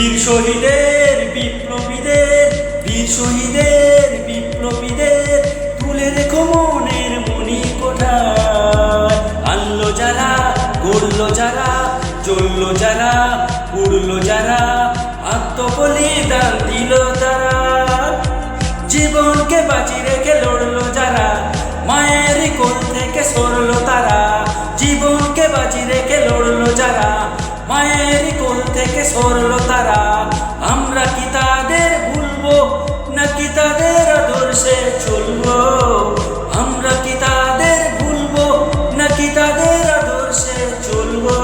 বীর শহীদের, বিপ্লবীদের, বীর শহীদের, বিপ্লবীদের, তুলে রেখো মনের মনি কোঠায় আনলো যারা, গড়লো যারা চলল যারা উড়লো যারা আত্মবলিদান দিল তারা। জীবনকে বাঁচি রেখে লড়লো যারা, মায়ের কোল থেকে সরলো তারা। জীবনকে বাঁচি রেখে লড়লো যারা, মায়ের থেকে সরলো তারা আমরা কি তাদের ভুলবো, নাকি তাদের আদর্শে চলবো? আমরা কি তাদের ভুলবো, নাকি তাদের আদর্শে চলবো?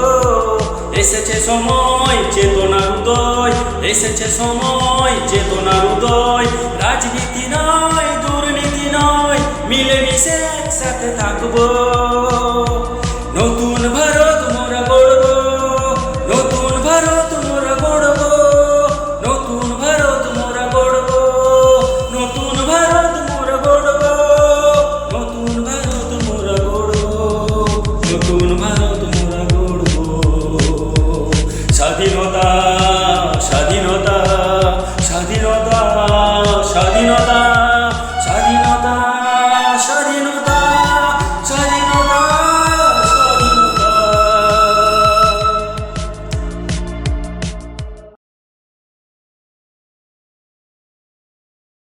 এসেছে সময়, চেতনার উদয়। এসেছে সময়, চেতনার উদয়। রাজনীতি নয়, দুর্নীতি নয়, মিলেমিশে একসাথে থাকব।